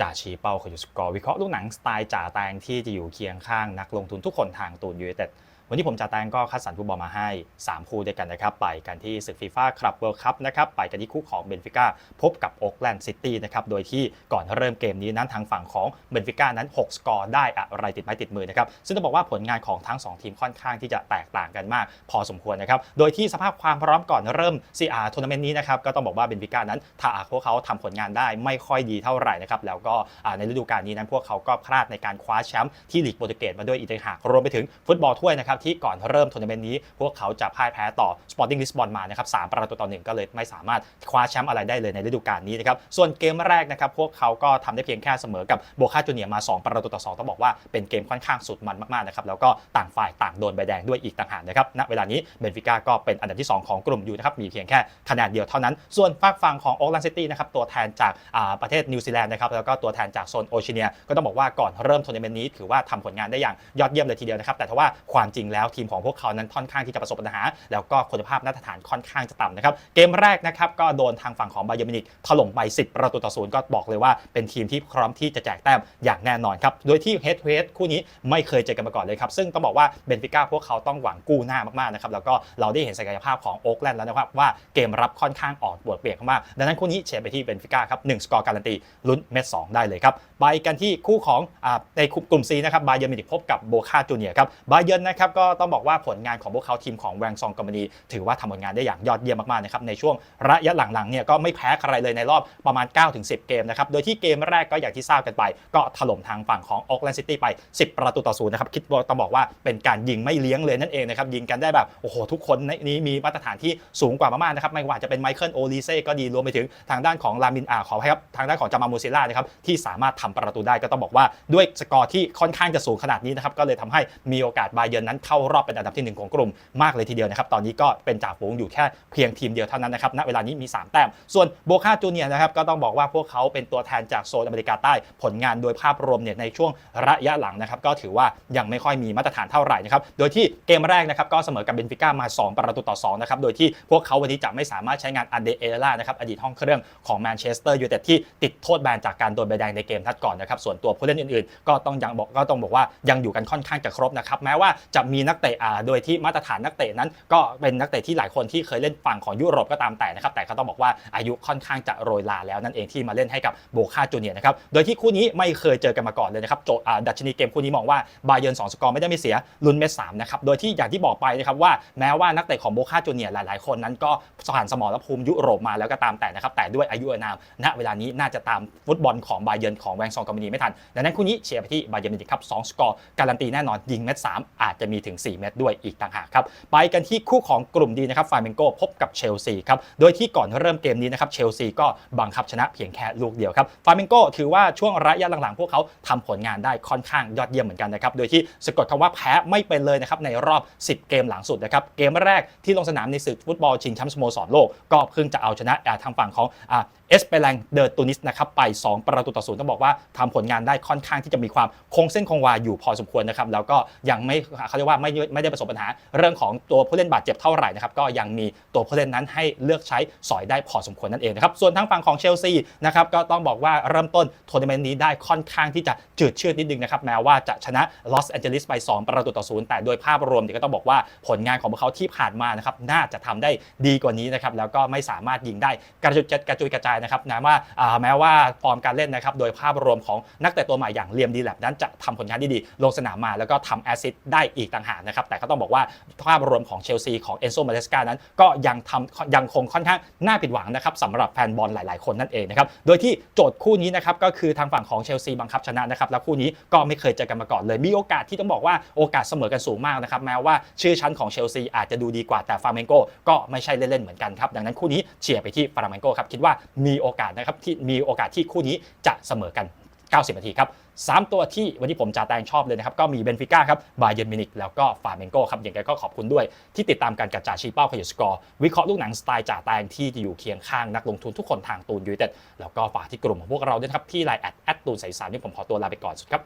จ่าชี้เป้าขยุสกอร์วิเคราะห์ลูกหนังสไตล์จ่าแตงที่จะอยู่เคียงข้างนักลงทุนทุกคนทางตูนยูเนเต็ด วันนี้ผมจ่าแตงก็คัดสรรฟุตบอลมาให้ 3 คู่ด้วยกันนะครับ ไปกันที่ศึกฟีฟ่าคลับเวิลด์คัพนะครับ ไปกันที่คู่ของเบนฟิก้าพบกับโอ๊กแลนด์ซิตี้นะครับ โดยที่ก่อนเริ่มเกมนี้นั้นทางฝั่งของเบนฟิก้านั้น 6 สกอร์ได้อะไรติดไม้ติดมือนะครับ ซึ่งต้องบอกว่าผลงานของทั้ง 2 ทีมค่อนข้างที่จะแตกต่างกันมาก พอสมควรนะครับ โดยที่สภาพความพร้อมก่อนเริ่ม CR ทัวร์นาเมนต์นี้นะครับก็ต้องบอกว่าเบนฟิก้านั้นถ้าหาพวกเขาทำผลงานได้ไม่ค่อยดีเท่าไหร่นะครับแล้วก็ในฤดูกาลนี้นั้นพวกเขาก็พลาดในการคว้าแชมป์ที่ลีกโปรตุเกสมาด้วยอีกต่างหากรวมไปถึงฟุตบอลถ้วยนะครับที่ก่อนเริ่มทัวร์นาเมนต์นี้ พวกเขาจะพ่ายแพ้ต่อ Sporting Lisbon มานะครับสามประตูต่อหนึ่งก็เลยไม่สามารถคว้าแชมป์อะไรได้เลยในฤดูกาลนี้นะครับส่วนเกมแรกนะครับพวกเขาก็ทำได้เพียงแค่เสมอกับโบคาจูเนียมา 2 ประตูต่อ2ต้องบอกว่าเป็นเกมค่อนข้างสุดมันมากๆนะครับแล้วก็ต่างฝ่ายต่างโดนใบแดงด้วยอีกต่างหากนะครับณเวลานี้เบนฟิก้าก็เป็นอันดับที่ 2 ของกลุ่มอยู่นะครับมีเพียงแค่คะแนนเดียวเท่านั้น ส่วนฝากฝั่งของโอ l ล n ซิตี้นะครับตัวแทนจากประเทศนิวซีแลนด์นะครับแล้วก็ตัวแทนจากโซนโอเชียเนียก็ต้องบอกว่าก่อนเริ่มทัวร์นาเมนต์นี้ถือว่าทำผลงานได้อย่างยอดเยี่ยมเลยทีเดียวนะครับแต่ถ้าว่าความจริงแล้วทีมของพวกเขานั้นค่อนข้างที่จะประสบปัญหา แล้วก็คุณภาพมาตรฐานค่อนข้างจะต่ำนะครับเกมแรกนะครับก็โดนทางฝั่งของบาเยอร์มินิกถล่มไป 10 ประตูต่อศูนย์ก็บอกเลยว่าเป็นทีมที่พร้อมที่จะแจกแต้มอย่างแน่นอนครับโดยที่เฮดเ o ดคู่นี้ไม่เคยเจอกันมาก่อนเลยครับซึ่งต้องบอกว่าเบนฟิก้าพวกเขาต้องหวังกู้หน้ามากๆนะครับแล้วก็เราได้เห็นศักยภาพของโอ๊กแลนด์แล้วนะครับว่าเกมรับค่อนข้างอ่อนปวดเปียกมากดังนั้นคู่นี้เชียร์ไปที่เบนฟิก้าครับหนึ่งสกอร์การันตีลุ้นเม็ดสองได้เลยครับไปกันที่คู่ของอในกลุ่ม C นะครับบาเยอร์มินิกพบกับโบคาจูเนียครับบาเยอร์นะครับก็ต้องบอกว่าผลงานของพวกเขาทีมของแวงซองกอมมานีถือว่าทำผลงานได้อย่างยอดเยี่ยมมากๆนะครับในช่วงระยะหลังๆเนี่ยก็ไม่แพ้ใครเลยในรอบประมาณ 9-10 เกมนะครับโดยที่เกมแรกก็อย่างที่ทราบกันไป ก็ถล่มทางฝั่งของออกแลนด์ซิตี้ไป 10 ประตูต่อศูนย์นะครับคิดว่าต้องบอกว่าเป็นการยิงไม่เลี้ยงเลยนั่นเองนะครับยิงกันได้แบบโอ้โหทุกคนในนี้มีมาตรฐานที่สูงกว่ามากๆนะครับไม่ว่าจะเป็นไมเคิลโอลิเซ่ก็ดีรวมไปถึงทางด้านของลามินอาขออภัยครับทางด้านของจามามูซิล่านะครับที่สามารถทำประตูได้ก็ต้องบอกว่าด้วยสกอร์ที่ค่อนข้างจะสูงขนาดนี้นะครับก็เลยทำให้มีโอกาสบาเยิร์นนั้นเข้ารอบเป็นอันดับที่หนึ่งของกลุ่มมากเลยทีเดียวนะครับตอนนี้ก็เป็นจ่าฝูงอยู่แค่เพียงทีมเดียวเท่านั้นนะครับณเวลานี้มี 3 แต้ม ส่วนโบคาจูเนียนะครับก็ต้องบอกว่าพวกเขาเป็นตัวแทนจากโซนอเมริกาใต้ผลงานโดยภาพรวมเนี่ยในช่วงระยะหลังนะครับก็ถือว่ายังไม่ค่อยมีมาตรฐานเท่าไหร่นะครับโดยที่เกมแรกนะครับก็เสมอกับเบนฟิก้ามา 2 ประตูต่อ2นะครับโดยที่พวกเขาวันนี้จะไม่สามารถใช้งานอันเดเอล่านะครับอดีตห้องเครื่องของแมนเชสเตอร์ยูไนเต็ดที่ติดโทษแบนจากการโดนใบแดงในเกมนัดก่อนนะครับส่วนตัวผู้เล่นอื่นๆ ก็ต้องยังบอกก็ต้องบอกว่ายังอยู่กันค่อนข้างจะครบนะครับแม้ว่าจะมีนักเตะอ่าโดยที่มาตรฐานนักเตะนั้น ก็เป็นนักเตะที่หลายคนที่เคยเล่นฝั่งของยุโรปก็ตามแต่นะครับแต่ก็ต้องบอกว่าอายุค่อนข้างจะโรยลาแล้วนั่นเองที่มาเล่นให้กับโบคาจูเนียนะครับโดยที่คู่นี้ไม่เคยเจอกันมาก่อนเลยนะครับโจดัชนีเกมคู่นี้มองว่าบาเยิร์น2สกอร์ไม่ได้ไม่เสียลุนเม็ดสามนะครับโดยที่อย่างที่บอกไปนะครับว่าแม้ว่านักเตะของโบคาจูเนียหลาย ๆ คนนั้นก็ผ่านสมรภูมิยุโรปมาแล้วก็ตามแต่นะครับแต่ด้วยอายุอนามณเวลานี้น่าจะตามฟุตบอลของบาเยิร์นของแวงซองกอมมานีไม่ทันดังนั้นคู่นี้เชียร์ไปที่บาเยิร์นมินิครับ2สกอร์การันตีแน่นอนยิงเม็ดสามอาจจะมีถึง 4 เม็ดด้วยอีกต่างหากครับ ไปกันที่คู่ของกลุ่มดีนะครับฟาเมนโกพบกับเชลซีครับ โดยที่ก่อนเริ่มเกมนี้นะครับเชลซีก็บังคับชนะเพียงแค่ลูกเดียวครับฟาเมนโกถือว่าช่วงระยะหลังๆ พวกเขาทำผลงานได้ค่อนข้างยอดเยี่ยมเหมือนกันนะครับ โดยที่สะกดคำว่าแพ้ไม่เป็นเลยนะครับในรอบ 10 เกมหลังสุดนะครับ เกมแรกที่ลงสนามในศึกฟุตบอลชิงแชมป์สโมสรโลก ก็เพิ่งจะเอาชนะทางฝั่งของเอสเปรังเดอร์ตูนิสนะครับไป 2 ประตูต่อศูนย์ต้องบอกว่าทำผลงานได้ค่อนข้างที่จะมีความคงเส้นคงวาอยู่พอสมควรนะครับแล้วก็ยังไม่เขาเรียกว่าไม่ไม่ได้ประสบปัญหาเรื่องของตัวผู้เล่นบาดเจ็บเท่าไหร่นะครับก็ยังมีตัวผู้เล่นนั้นให้เลือกใช้สอยได้พอสมควรนั่นเองนะครับส่วนทางฝั่งของเชลซีนะครับก็ต้องบอกว่าเริ่มต้นทัวร์นาเมนต์นี้ได้ค่อนข้างที่จะจืดชืดนิดนึงนะครับแม้ว่าจะชนะลอสแอนเจลิสไป 2 ประตูต่อศูนย์แต่โดยภาพรวมเนี่ยก็ต้องบอกว่าผลงานของพวกเขาที่ผ่านมานะครับน่าจะทำได้ดีกว่านี้นะครับแล้วก็ไม่สามารถยิงได้กระจุยกระจุยกระจายนะครับนะว่าแม้ว่าฟอร์มการเล่นนะครับโดยภาพรวมของนักเตะตัวใหม่อย่างเลียมดีแลบนั้นจะทำผลงานที่ดีลงสนามมาแล้วก็ทำแอสซิสต์ได้อีกต่างหากนะครับ แต่ก็ต้องบอกว่าภาพรวมของเชลซีของเอนโซมาเลสกานั้น ก็ยังทำยังคงค่อนข้างน่าผิดหวังนะครับสำหรับแฟนบอลหลาย ๆ คนนั่นเองนะครับ โดยที่โจทย์คู่นี้นะครับก็คือทางฝั่งของเชลซีบังคับชนะนะครับ แล้วคู่นี้ก็ไม่เคยเจอกันมาก่อนเลย มีโอกาสที่ต้องบอกว่าโอกาสเสมอกันสูงมากนะครับ แม้ว่าชื่อชั้นของเชลซีอาจจะดูดีกว่า แต่ฟาเมนโกก็ไม่ใช่เล่น ๆ เหมือนกันครับ ดังนั้นคู่นี้เชียร์ไปที่ฟาเมนโกครับ คิดว่ามีโอกาสนะครับที่มีโอกาสที่คู่นี้จะเสมอกัน 90 นาทีครับ 3 ตัวที่วันนี้ผมจ่าแตงชอบเลยนะครับ ก็มีเบนฟิก้าครับบาเยนมินิกแล้วก็ฟาเมนโกครับอย่างไรก็ขอบคุณด้วย ที่ติดตามการกระจายชี้เป้าขยุสกอร์วิเคราะห์ลูกหนังสไตล์จ่าแตงที่จะอยู่เคียงข้างนักลงทุนทุกคนทางตูนยูเต็ดแล้วก็ฝากที่กลุ่มของพวกเราด้วยครับที่ไลน์แอดแอดตูนใสสามนี่ผมขอตัวลาไปก่อนสุดครับ